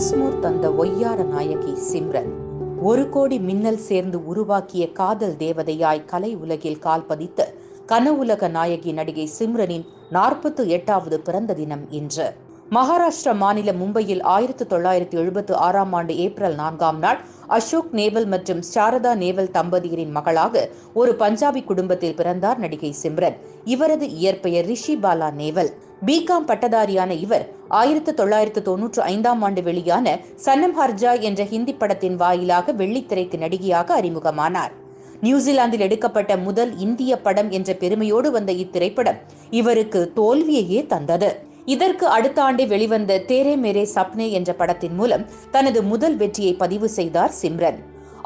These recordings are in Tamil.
ஒன்ஸ் தந்த ஒய்யார நாயகி சிம்ரன். ஒரு கோடி மின்னல் சேர்ந்து உருவாக்கிய காதல் தேவதையாய் கலை உலகில் கால்பதித்த கனவுலக நாயகி நடிகை சிம்ரனின் நாற்பத்து எட்டாவது பிறந்த தினம் இன்று. மகாராஷ்டிரா மாநில மும்பையில் ஆயிரத்து தொள்ளாயிரத்து எழுபத்து ஆறாம் ஆண்டு ஏப்ரல் நான்காம் நாள் அசோக் நேவல் மற்றும் சாரதா நேவல் தம்பதியரின் மகளாக ஒரு பஞ்சாபி குடும்பத்தில் பிறந்தார் நடிகை சிம்ரன். இவரது இயற்பெயர் ரிஷி பாலா நேவல். பிகாம் பட்டதாரியான இவர் ஆயிரத்து தொள்ளாயிரத்து தொன்னூற்று ஐந்தாம் ஆண்டு வெளியான சன்னம் ஹர்ஜா என்ற ஹிந்தி படத்தின் வாயிலாக வெள்ளித்திரைக்கு நடிகையாக அறிமுகமானார். நியூசிலாந்தில் எடுக்கப்பட்ட முதல் இந்திய படம் என்ற பெருமையோடு வந்த இத்திரைப்படம் இவருக்கு தோல்வியையே தந்தது. இதற்கு அடுத்த ஆண்டே வெளிவந்த தேரே மேரே சப்னே என்ற படத்தின் மூலம் தனது முதல் வெற்றியை பதிவு செய்தார் சிம்ரன்.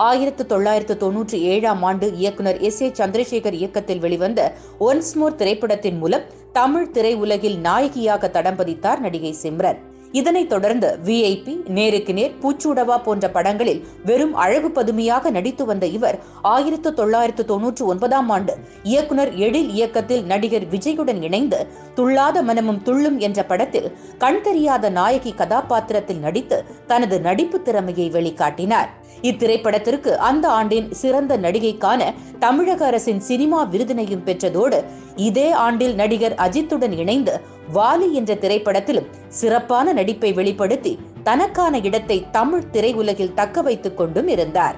ஆயிரத்து தொள்ளாயிரத்து தொன்னூற்றி ஏழாம் ஆண்டு இயக்குனர் எஸ் ஏ சந்திரசேகர் இயக்கத்தில் வெளிவந்த ஒன்ஸ்மோர் திரைப்படத்தின் மூலம் தமிழ் திரையுலகில் நாயகியாக தடம் பதித்தார் நடிகை சிம்ரன். இதனைத் தொடர்ந்து விஐபி நேருக்கு நேர் பூச்சூடவா போன்ற படங்களில் வெறும் அழகு பதுமையாக நடித்து வந்த இவர் ஆயிரத்து தொள்ளாயிரத்து தொன்னூற்று ஒன்பதாம் ஆண்டு இயக்குனர் எழில் இயக்கத்தில் நடிகர் விஜயுடன் இணைந்து துள்ளாத மனமும் துள்ளும் என்ற படத்தில் கண் தெரியாத நாயகி கதாபாத்திரத்தில் நடித்து தனது நடிப்பு திறமையை வெளிக்காட்டினார். இத்திரைப்படத்திற்கு அந்த ஆண்டின் சிறந்த நடிகைக்கான தமிழக அரசின் சினிமா விருதினையும் பெற்றதோடு இதே ஆண்டில் நடிகர் அஜித்துடன் இணைந்து வாலி என்ற திரைப்படத்திலும் சிறப்பான நடிப்பை வெளிப்படுத்தி தனக்கான இடத்தை தமிழ் திரையுலகில் தக்க வைத்துக் கொண்டும் இருந்தார்.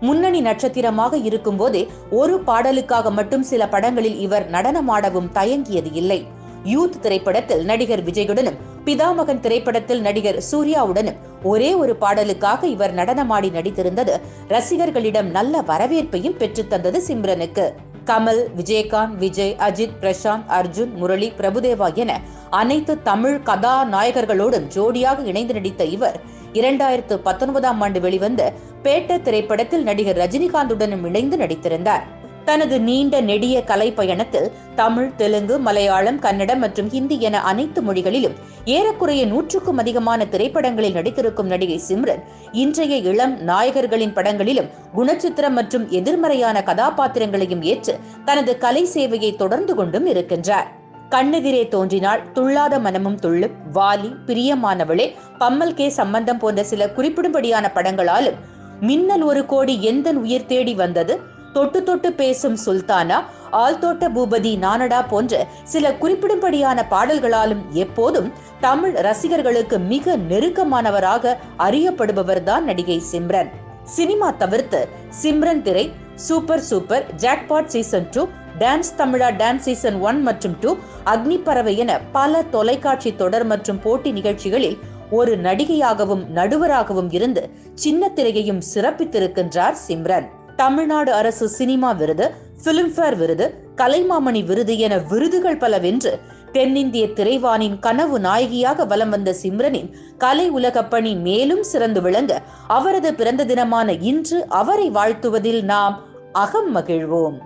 முன்னணி நட்சத்திரமாக இருக்கும் போதே ஒரு பாடலுக்காக மட்டும் சில படங்களில் இவர் நடனமாடவும் தயங்கியது இல்லை. யூத் திரைப்படத்தில் நடிகர் விஜயுடனும் பிதாமகன் திரைப்படத்தில் நடிகர் சூர்யாவுடனும் ஒரே ஒரு பாடலுக்காக இவர் நடனமாடி நடித்திருந்தது ரசிகர்களிடம் நல்ல வரவேற்பையும் பெற்றுத்தந்தது சிம்ரனுக்கு. கமல் விஜயகாந்த் விஜய் அஜித் பிரசாந்த் அர்ஜுன் முரளி பிரபுதேவா என அனைத்து தமிழ் கதாநாயகர்களோடும் ஜோடியாக இணைந்து நடித்த இவர் இரண்டாயிரத்து பத்தொன்பதாம் ஆண்டு வெளிவந்த பேட்ட திரைப்படத்தில் நடிகர் ரஜினிகாந்துடனும் இணைந்து நடித்திருந்தார். தனது நீண்ட நெடிய கலை பயணத்தில் தமிழ் தெலுங்கு மலையாளம் கன்னடம் மற்றும் ஹிந்தி என அனைத்து மொழிகளிலும் ஏறக்குறைய நூற்றுக்கும் அதிகமான திரைப்படங்களில் நடித்திருக்கும் நடிகை சிம்ரன் இன்றைய இளம் நாயகர்களின் படங்களிலும் குணச்சித்திரம் மற்றும் எதிர்மறையான கதாபாத்திரங்களையும் ஏற்று தனது கலை சேவையை தொடர்ந்து கொண்டும் இருக்கின்றார். கண்ணெதிரே தோன்றினால் துள்ளாத மனமும் துள்ளும் வாலி பிரியமானவளே பம்மல் கே சம்பந்தம் போன்ற சில குறிப்பிடும்படியான படங்களாலும் மின்னல் ஒரு கோடி எந்தன் உயிர் தேடி வந்தது? தொட்டு தொட்டு பேசும் சுல்தானா ஆழ்தோட்ட பூபதி நானடா போன்ற சில குறிப்பிடும்படியான பாடல்களாலும் எப்போதும் தமிழ் ரசிகர்களுக்கு மிக நெருக்கமானவராக அறியப்படுபவர்தான் நடிகை சிம்ரன். சினிமா தவிர்த்து சிம்ரன் திரை super super jackpot season two dance Tamizha dance season one மற்றும் டூ அக்னி பறவை என பல தொலைக்காட்சி தொடர் மற்றும் போட்டி நிகழ்ச்சிகளில் ஒரு நடிகையாகவும் நடுவராகவும் இருந்து சின்ன திரையையும் சிறப்பித்திருக்கின்றார் சிம்ரன். தமிழ்நாடு அரசு சினிமா விருது பிலிம்பேர் விருது கலைமாமணி விருது என விருதுகள் பல வென்று தென்னிந்திய திரைவானின் கனவு நாயகியாக வலம் வந்த சிம்ரனின் கலை உலக பணி மேலும் சிறந்து விளங்க அவரது பிறந்த தினமான இன்று அவரை வாழ்த்துவதில் நாம் அகம் மகிழ்வோம்.